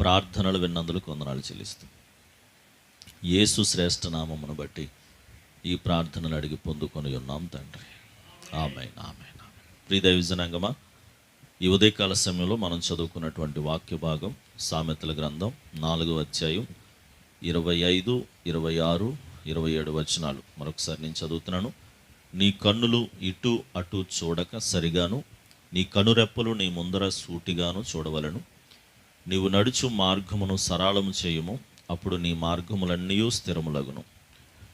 ప్రార్థనలు విన్నందులకు వందనాలు చెల్లిస్తూ. యేసు శ్రేష్ఠ నామమును బట్టి ఈ ప్రార్థనలు అడిగి పొందుకొని ఉన్నాం తండ్రి. ఆమె ఆమె ప్రియ దైవజనాంగమా ఈ ఉదయకాల సమయంలో మనం చదువుకున్నటువంటి వాక్య భాగం సామెతల గ్రంథం నాలుగో అధ్యాయం ఇరవై ఐదు ఇరవై ఆరు ఇరవై ఏడు వచనాలు. మరొకసారి నేను చదువుతున్నాను. నీ కన్నులు ఇటు అటు చూడక సరిగాను నీ కనురెప్పలు నీ ముందర సూటిగాను చూడవలను. నీవు నడుచు మార్గమును సరళము చేయము అప్పుడు నీ మార్గములన్నీ స్థిరములగును.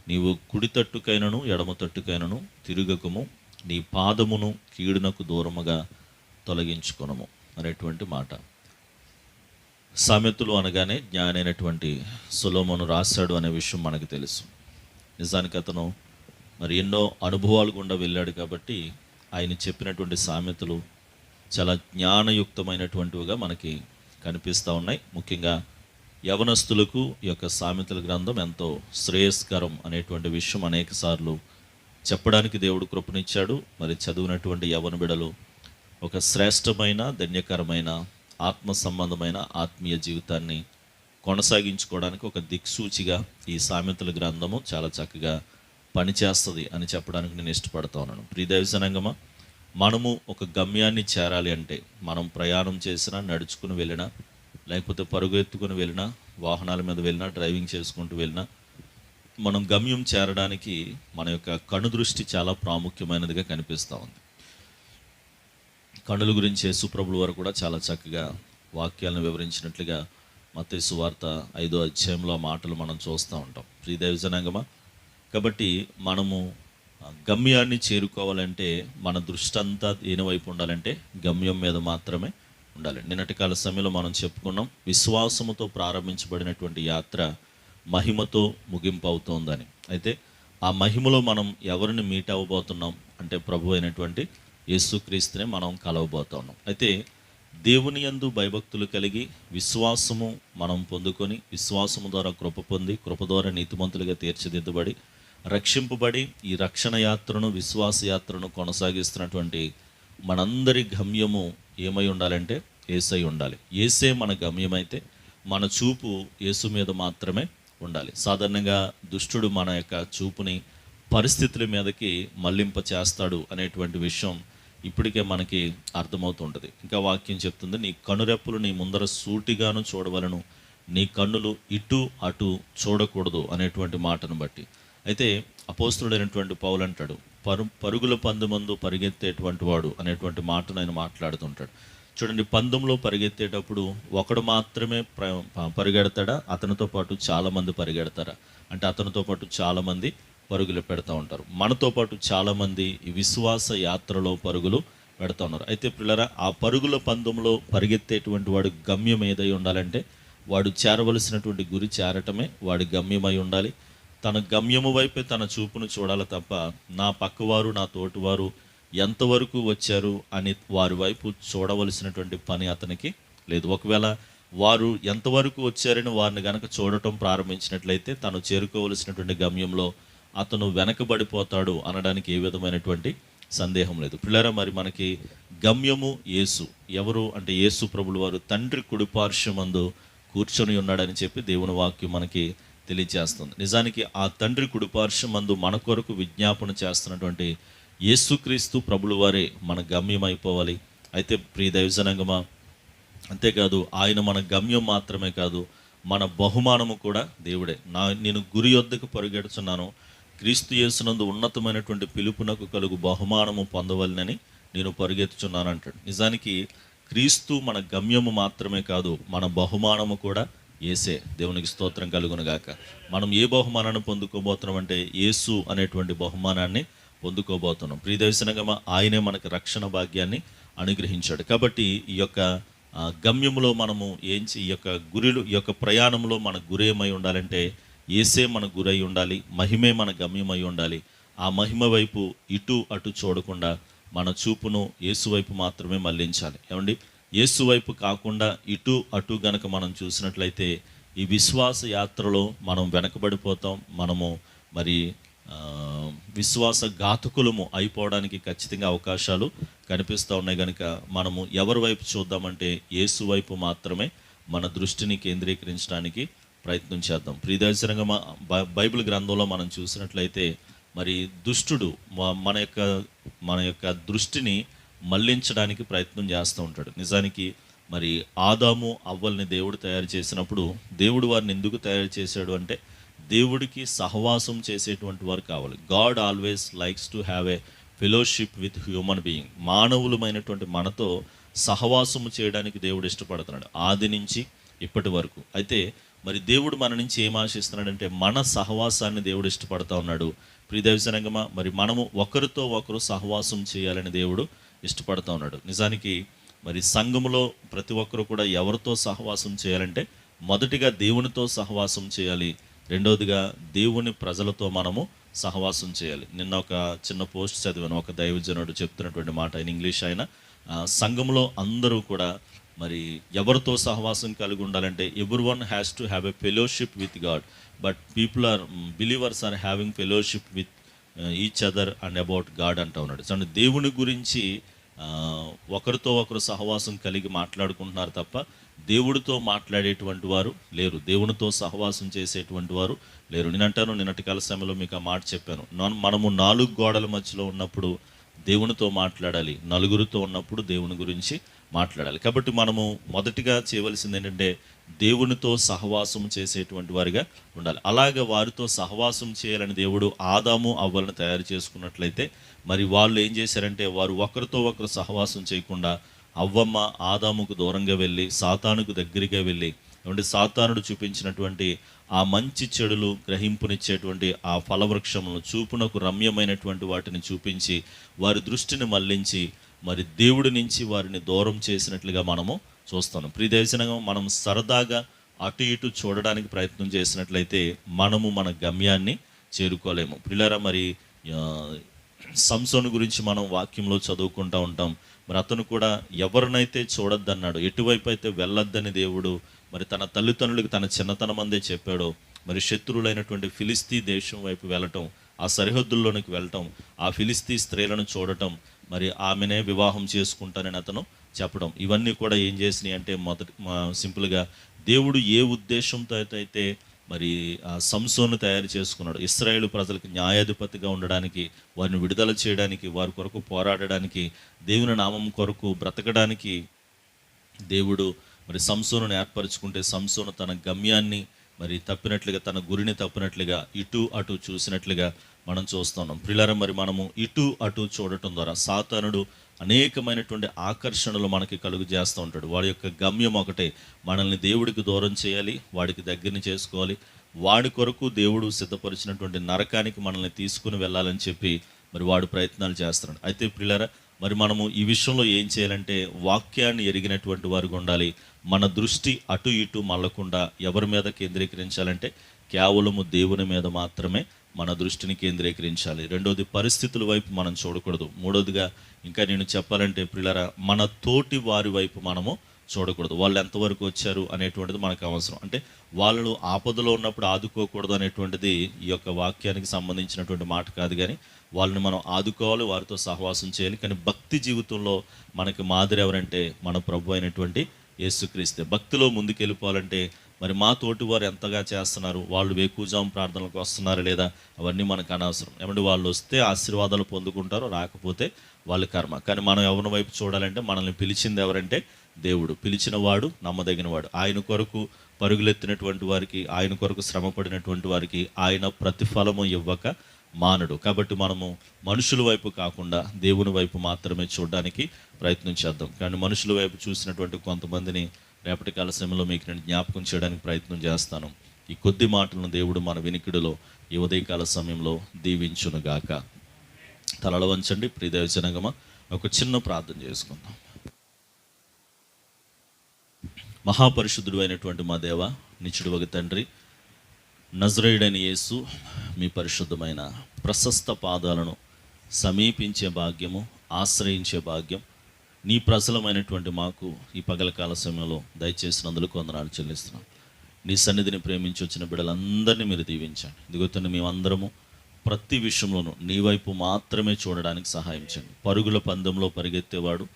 నీవు కుడి తట్టుకైనను ఎడమ తట్టుకైనను తిరుగకము నీ పాదమును కీడునకు దూరముగా తొలగించుకునము అనేటువంటి మాట. సామెతలు అనగానే జ్ఞానైనటువంటి సులోమను రాశాడు అనే విషయం మనకు తెలుసు. నిజానికి అతను మరి ఎన్నో అనుభవాలు గుండా వెళ్ళాడు కాబట్టి ఆయన చెప్పినటువంటి సామెతలు చాలా జ్ఞానయుక్తమైనటువంటివిగా మనకి కనిపిస్తూ ఉన్నాయి. ముఖ్యంగా యవనస్తులకు ఈ యొక్క సామెతల గ్రంథం ఎంతో శ్రేయస్కరం అనేటువంటి విషయం అనేక సార్లు చెప్పడానికి దేవుడు కృపనిచ్చాడు. మరి చదివినటువంటి యవన బిడలు ఒక శ్రేష్టమైన ధన్యకరమైన ఆత్మ సంబంధమైన ఆత్మీయ జీవితాన్ని కొనసాగించుకోవడానికి ఒక దిక్సూచిగా ఈ సామెతల గ్రంథము చాలా చక్కగా పనిచేస్తుంది అని చెప్పడానికి నేను ఇష్టపడతా ఉన్నాను. ప్రియదైవసనంగమా మనము ఒక గమ్యాన్ని చేరాలి అంటే మనం ప్రయాణం చేసినా నడుచుకుని వెళ్ళినా లేకపోతే పరుగు ఎత్తుకుని వెళ్ళినా వాహనాల మీద వెళ్ళినా డ్రైవింగ్ చేసుకుంటూ వెళ్ళినా మనం గమ్యం చేరడానికి మన యొక్క కను దృష్టి చాలా ప్రాముఖ్యమైనదిగా కనిపిస్తూ ఉంది. కనుల గురించి యేసుప్రభుల వారు కూడా చాలా చక్కగా వాక్యాలను వివరించినట్లుగా మత్తయి వార్త ఐదో అధ్యాయంలో ఆ మాటలు మనం చూస్తూ ఉంటాం. శ్రీదేవి జనాంగమా కాబట్టి మనము గమ్యాన్ని చేరుకోవాలంటే మన దృష్టి అంతా దేనివైపు ఉండాలంటే గమ్యం మీద మాత్రమే ఉండాలి. నిన్నటి కాల సమయంలో మనం చెప్పుకున్నాం విశ్వాసముతో ప్రారంభించబడినటువంటి యాత్ర మహిమతో ముగింపు అవుతోందని అయితే ఆ మహిమలో మనం ఎవరిని మీట్ అవ్వబోతున్నాం అంటే ప్రభు అయినటువంటి యేసుక్రీస్తునే మనం కలవబోతున్నాం. అయితే దేవుని యందు భయభక్తులు కలిగి విశ్వాసము మనం పొందుకొని విశ్వాసము ద్వారా కృప పొంది కృప ద్వారా నీతిమంతులుగా తీర్చిదిద్దబడి రక్షింపబడి ఈ రక్షణ యాత్రను విశ్వాస యాత్రను కొనసాగిస్తున్నటువంటి మనందరి గమ్యము ఏమై ఉండాలంటే ఏసై ఉండాలి. ఏసే మన గమ్యమైతే మన చూపు యేసు మీద మాత్రమే ఉండాలి. సాధారణంగా దుష్టుడు మన యొక్క చూపుని పరిస్థితుల మీదకి మళ్ళింప చేస్తాడు అనేటువంటి విషయం ఇప్పటికే మనకి అర్థమవుతుంటుంది. ఇంకా వాక్యం చెప్తుంది నీ కనురెప్పులు నీ ముందర సూటిగాను చూడవలను. నీ కన్నులు ఇటు అటు చూడకూడదు అనేటువంటి మాటను బట్టి. అయితే అపోస్తుడైనటువంటి పౌలు అంటాడు పరు పరుగుల పందుమందు పరిగెత్తేటువంటి వాడు అనేటువంటి మాటను ఆయన మాట్లాడుతుంటాడు. చూడండి పందెంలో పరిగెత్తేటప్పుడు ఒకడు మాత్రమే ప్ర పరిగెడతాడా? అతనితో పాటు చాలామంది పరిగెడతారా? అంటే అతనితో పాటు చాలామంది పరుగులు పెడతా ఉంటారు. మనతో పాటు చాలామంది ఈ విశ్వాస యాత్రలో పరుగులు పెడతా ఉన్నారు. అయితే పిల్లరా ఆ పరుగుల పందెంలో పరిగెత్తేటువంటి వాడు గమ్యం ఏదై ఉండాలంటే వాడు చేరవలసినటువంటి గురి చేరటమే వాడి గమ్యమై ఉండాలి. తన గమ్యము వైపే తన చూపును చూడాలి తప్ప నా పక్కవారు నా తోటివారు ఎంతవరకు వచ్చారు అని వారి వైపు చూడవలసినటువంటి పని అతనికి లేదు. ఒకవేళ వారు ఎంతవరకు వచ్చారని వారిని గనక చూడటం ప్రారంభించినట్లయితే తను చేరుకోవలసినటువంటి గమ్యంలో అతను వెనకబడిపోతాడు అనడానికి ఏ విధమైనటువంటి సందేహం లేదు. పిల్లరా మరి మనకి గమ్యము యేసు. ఎవరు? అంటే యేసు ప్రభులు వారు తండ్రి కుడిపార్శ్వమందు కూర్చొని ఉన్నాడని చెప్పి దేవుని వాక్యం మనకి తెలియజేస్తుంది. నిజానికి ఆ తండ్రి కుడిపార్శ్వమందు మన కొరకు విజ్ఞాపన చేస్తున్నటువంటి యేసుక్రీస్తు ప్రభులు వారే మన గమ్యం అయిపోవాలి అయితే ప్రియ దైవజనంగమా అంతేకాదు ఆయన మన గమ్యం మాత్రమే కాదు మన బహుమానము కూడా దేవుడే. నా నేను గురి యొద్దకు పరుగెడుచున్నాను. క్రీస్తు యేసునందు ఉన్నతమైనటువంటి పిలుపునకు కలుగు బహుమానము పొందవలనని నేను పరుగెత్తుచున్నాను అంటాడు నిజానికి క్రీస్తు మన గమ్యము మాత్రమే కాదు మన బహుమానము కూడా ఏసే దేవునికి స్తోత్రం కలుగునుగాక. మనం ఏ బహుమానాన్ని పొందుకోబోతున్నాం అంటే యేసు అనేటువంటి బహుమానాన్ని పొందుకోబోతున్నాం. ప్రియదర్శనంగా ఆయనే మనకు రక్షణ భాగ్యాన్ని అనుగ్రహించాడు. కాబట్టి ఈ యొక్క గమ్యంలో గమ్యములో మనము ఏం ఈ యొక్క గురిలు ఈ యొక్క ప్రయాణంలో మన గురేమై ఉండాలంటే ఏసే మన గురై ఉండాలి మహిమే మన గమ్యమై ఉండాలి. ఆ మహిమ వైపు ఇటు అటు చూడకుండా మన చూపును యేసు వైపు మాత్రమే మళ్ళించాలి. ఏమండి? యేసు వైపు కాకుండా ఇటు అటు గనక మనం చూసినట్లయితే ఈ విశ్వాస యాత్రలో మనం వెనకబడిపోతాం. మనము మరి విశ్వాస ఘాతకులము అయిపోవడానికి ఖచ్చితంగా అవకాశాలు కనిపిస్తూ ఉన్నాయి. కనుక మనము ఎవరి వైపు చూద్దామంటే యేసు వైపు మాత్రమే మన దృష్టిని కేంద్రీకరించడానికి ప్రయత్నం చేద్దాం. ప్రియదర్శనంగా మా బై- బైబిల్ గ్రంథంలో మనం చూసినట్లయితే మరి దుష్టుడు మన యొక్క మన యొక్క దృష్టిని మళ్ళించడానికి ప్రయత్నం చేస్తూ ఉంటాడు. నిజానికి మరి ఆదాము అవ్వల్ని దేవుడు తయారు చేసినప్పుడు దేవుడు వారిని ఎందుకు తయారు చేశాడు అంటే దేవుడికి సహవాసం చేసేటువంటి వారు కావాలి. God always likes to have a fellowship with human being. మానవులమైనటువంటి మనతో సహవాసము చేయడానికి దేవుడు ఇష్టపడుతున్నాడు. ఆది నుంచి ఇప్పటి వరకు. అయితే మరి దేవుడు మన నుంచి ఏం ఆశిస్తున్నాడంటే మన సహవాసాన్ని దేవుడు ఇష్టపడతా ఉన్నాడు. ప్రియదర్శనంగమా మరి మనము ఒకరితో ఒకరు సహవాసం చేయాలని దేవుడు ఇష్టపడతా ఉన్నాడు. నిజానికి మరి సంఘములో ప్రతి ఒక్కరు కూడా ఎవరితో సహవాసం చేయాలంటే మొదటిగా దేవునితో సహవాసం చేయాలి. రెండవదిగా దేవుని ప్రజలతో మనము సహవాసం చేయాలి. నిన్న ఒక చిన్న పోస్ట్ చదివాను. ఒక దైవజనుడు చెప్తున్నటువంటి మాట ఆయన ఇంగ్లీష్ ఆయన. సంఘంలో అందరూ కూడా మరి ఎవరితో సహవాసం కలిగి ఉండాలంటే every one has to have a fellowship with God but people are believers are having fellowship with each other and about God అంటూ ఉన్నాడు. సో దేవుని గురించి ఒకరితో ఒకరు సహవాసం కలిగి మాట్లాడుకుంటున్నారు తప్ప దేవుడితో మాట్లాడేటువంటి వారు లేరు. దేవునితో సహవాసం చేసేటువంటి వారు లేరు. నేనంటాను నిన్నటి కాల సమయంలో మీకు ఆ మాట చెప్పాను. మనము నాలుగు గోడల మధ్యలో ఉన్నప్పుడు దేవునితో మాట్లాడాలి. నలుగురితో ఉన్నప్పుడు దేవుని గురించి మాట్లాడాలి. కాబట్టి మనము మొదటిగా చేయవలసింది ఏంటంటే దేవునితో సహవాసం చేసేటువంటి వారిగా ఉండాలి. అలాగే వారితో సహవాసం చేయాలని దేవుడు ఆదాము అవ్వలను తయారు చేసుకున్నట్లయితే మరి వాళ్ళు ఏం చేశారంటే వారు ఒకరితో ఒకరు సహవాసం చేయకుండా అవ్వమ్మ ఆదాముకు దూరంగా వెళ్ళి సాతానుకు దగ్గరగా వెళ్ళి ఏమంటే సాతానుడు చూపించినటువంటి ఆ మంచి చెడులు గ్రహింపునిచ్చేటువంటి ఆ ఫలవృక్షములను చూపునకు రమ్యమైనటువంటి వాటిని చూపించి వారి దృష్టిని మళ్ళించి మరి దేవుడి నుంచి వారిని దూరం చేసినట్లుగా మనము చూస్తాను ప్రియదర్శనంగా మనం సరదాగా అటు ఇటు చూడడానికి ప్రయత్నం చేసినట్లయితే మనము మన గమ్యాన్ని చేరుకోలేము. పిల్లరా మరి సంసోను గురించి మనం వాక్యంలో చదువుకుంటూ ఉంటాం. మరి అతను కూడా ఎవరినైతే చూడొద్దన్నాడు ఎటువైపు అయితే వెళ్ళొద్దని దేవుడు మరి తన తల్లిదండ్రులకు తన చిన్నతనం అందే చెప్పాడో మరి శత్రువులైనటువంటి ఫిలిస్తీ దేశం వైపు వెళ్ళటం ఆ సరిహద్దుల్లోనికి వెళ్ళటం ఆ ఫిలిస్తీ స్త్రీలను చూడటం మరి ఆమెనే వివాహం చేసుకుంటానని అతను చెప్పడం. ఇవన్నీ కూడా ఏం చేసినాయి అంటే మొదటి మా- సింపుల్గా దేవుడు ఏ ఉద్దేశంతో అయితే మరి ఆ సంసోను తయారు చేసుకున్నాడు ఇస్రాయేల్ ప్రజలకు న్యాయాధిపతిగా ఉండడానికి వారిని విడుదల చేయడానికి వారి కొరకు పోరాడడానికి దేవుని నామం కొరకు బ్రతకడానికి దేవుడు మరి సంసోను ఏర్పరచుకుంటే సంసోను తన గమ్యాన్ని మరి తప్పినట్లుగా తన గురిని తప్పినట్లుగా ఇటు అటు చూసినట్లుగా మనం చూస్తున్నాం. ప్రిలారం మరి మనము ఇటు అటు చూడటం ద్వారా సాతానుడు అనేకమైనటువంటి ఆకర్షణలు మనకి కలుగు చేస్తూ ఉంటాడు. వాడి యొక్క గమ్యం ఒకటే మనల్ని దేవుడికి దూరం చేయాలి వాడికి దగ్గరని చేసుకోవాలి. వాడి కొరకు దేవుడు సిద్ధపరిచినటువంటి నరకానికి మనల్ని తీసుకుని వెళ్ళాలని చెప్పి మరి వాడు ప్రయత్నాలు చేస్తున్నాడు. అయితే ప్రిలారా మరి మనము ఈ విషయంలో ఏం చేయాలంటే వాక్యాన్ని ఎరిగినటువంటి వారికి ఉండాలి. మన దృష్టి అటు ఇటు మళ్ళకుండా ఎవరి మీద కేంద్రీకరించాలంటే కేవలము దేవుని మీద మాత్రమే మన దృష్టిని కేంద్రీకరించాలి. రెండోది పరిస్థితుల వైపు మనం చూడకూడదు. మూడోదిగా ఇంకా నేను చెప్పాలంటే ప్రిలరా మన తోటి వారి వైపు మనము చూడకూడదు. వాళ్ళు ఎంతవరకు వచ్చారు అనేటువంటిది మనకు అవసరం. అంటే వాళ్ళు ఆపదలో ఉన్నప్పుడు ఆదుకోకూడదు అనేటువంటిది ఈ యొక్క వాక్యానికి సంబంధించినటువంటి మాట కాదు కానీ వాళ్ళని మనం ఆదుకోవాలి వారితో సహవాసం చేయాలి. కానీ భక్తి జీవితంలో మనకి మాదిరి ఎవరంటే మన ప్రభు అయినటువంటి యేసుక్రీస్తే. భక్తిలో ముందుకెళ్ళిపోవాలంటే మరి మా తోటి వారు ఎంతగా చేస్తున్నారు? వాళ్ళు వేకూజాము ప్రార్థనలకు వస్తున్నారు లేదా? అవన్నీ మనకు అనవసరం. ఏమంటే వాళ్ళు వస్తే ఆశీర్వాదాలు పొందుకుంటారు రాకపోతే వాళ్ళ కర్మ. కానీ మనం ఎవరి వైపు చూడాలంటే మనల్ని పిలిచింది ఎవరంటే దేవుడు. పిలిచిన వాడు నమ్మదగిన వాడు ఆయన కొరకు పరుగులెత్తినటువంటి వారికి ఆయన కొరకు శ్రమపడినటువంటి వారికి ఆయన ప్రతిఫలము ఇవ్వక మానడు. కాబట్టి మనము మనుషుల వైపు కాకుండా దేవుని వైపు మాత్రమే చూడడానికి ప్రయత్నం చేద్దాం. కానీ మనుషుల వైపు చూసినటువంటి కొంతమందిని రేపటి కాల సమయంలో మీకు నేను జ్ఞాపకం చేయడానికి ప్రయత్నం చేస్తాను. ఈ కొద్ది మాటలను దేవుడు మన వినికిడిలో ఈ ఉదయకాల సమయంలో దీవించునుగాక. తలలు వంచండి జనగమ ఒక చిన్న ప్రార్థన చేసుకుందాం. మహాపరిశుద్ధుడు అయినటువంటి మా దేవ నిచ్చుడు ఒక తండ్రి నజరేయుడైన యేసు మీ పరిశుద్ధమైన ప్రశస్త పాదాలను సమీపించే భాగ్యము ఆశ్రయించే భాగ్యం నీ ప్రసలమైనటువంటి మాకు ఈ పగలకాల సమయంలో దయచేసినందుకు వందనాలు చెల్లిస్తున్నాం. నీ సన్నిధిని ప్రేమించి వచ్చిన బిడ్డలందరినీ మీరు దీవించండి. ఇదిగోతున్న మేమందరము ప్రతి విషయంలోనూ నీ వైపు మాత్రమే చూడడానికి సహాయం చేయండి. పరుగుల పందెంలో పరిగెత్తేవాడు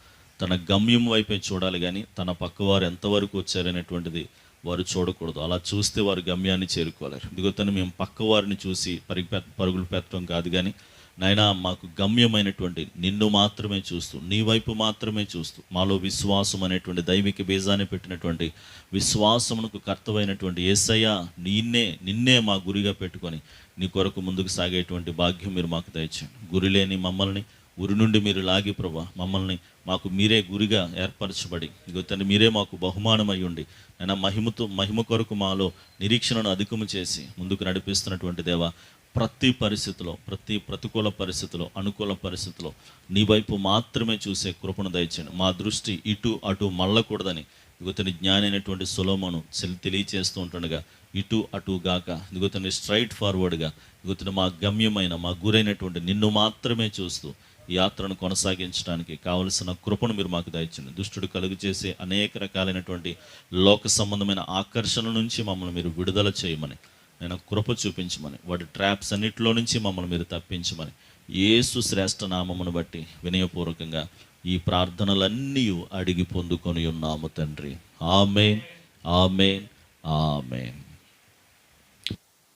తన గమ్యం వైపే చూడాలి కానీ తన పక్కవారు ఎంతవరకు వచ్చారనేటువంటిది వారు చూడకూడదు. అలా చూస్తే వారు గమ్యాన్ని చేరుకోలేరు. ఇదిగోతను మేము పక్కవారిని చూసి పరిగె పరుగులు పెట్టడం కాదు కానీ నాయనా మాకు గమ్యమైనటువంటి నిన్ను మాత్రమే చూస్తూ నీ వైపు మాత్రమే చూస్తూ మాలో విశ్వాసం అనేటువంటి దైవిక బీజాన్ని పెట్టినటువంటి విశ్వాసమునకు కర్తవైనటువంటి ఏసయ్య నిన్నే నిన్నే మా గురిగా పెట్టుకొని నీ కొరకు ముందుకు సాగేటువంటి భాగ్యం మీరు మాకు దయచేయండి. గురి లేని మమ్మల్ని ఉరి నుండి మీరు లాగి ప్రభా మమ్మల్ని మాకు మీరే గురిగా ఏర్పరచబడి ఇగో తండ్రి మీరే మాకు బహుమానమై ఉండి నేను మహిమతో మహిమ కొరకు మాలో నిరీక్షణను అధికము చేసి ముందుకు నడిపిస్తున్నటువంటి దేవ ప్రతి పరిస్థితిలో ప్రతి ప్రతికూల పరిస్థితిలో అనుకూల పరిస్థితిలో నీ వైపు మాత్రమే చూసే కృపను దయచేయండి. మా దృష్టి ఇటు అటు మళ్ళకూడదని ఇగతని జ్ఞానైనటువంటి సులోమను తెలియచేస్తూ ఉంటుండగా ఇటు అటు గాక ఇగతని స్ట్రైట్ ఫార్వర్డ్గా ఇగతని మా గమ్యమైన మా గురైనటువంటి నిన్ను మాత్రమే చూస్తూ యాత్రను కొనసాగించడానికి కావలసిన కృపను మీరు మాకు దయచండి దుష్టుడు కలుగు చేసే అనేక రకాలైనటువంటి లోక సంబంధమైన ఆకర్షణ నుంచి మమ్మల్ని మీరు విడుదల చేయమని నేను కృప చూపించమని వాటి ట్రాప్స్ అన్నిటిలో నుంచి మమ్మల్ని మీరు తప్పించమని ఏసు శ్రేష్ఠ నామమును బట్టి వినయపూర్వకంగా ఈ ప్రార్థనలన్నీ అడిగి పొందుకొని ఉన్నాము తండ్రి. Amen amen amen.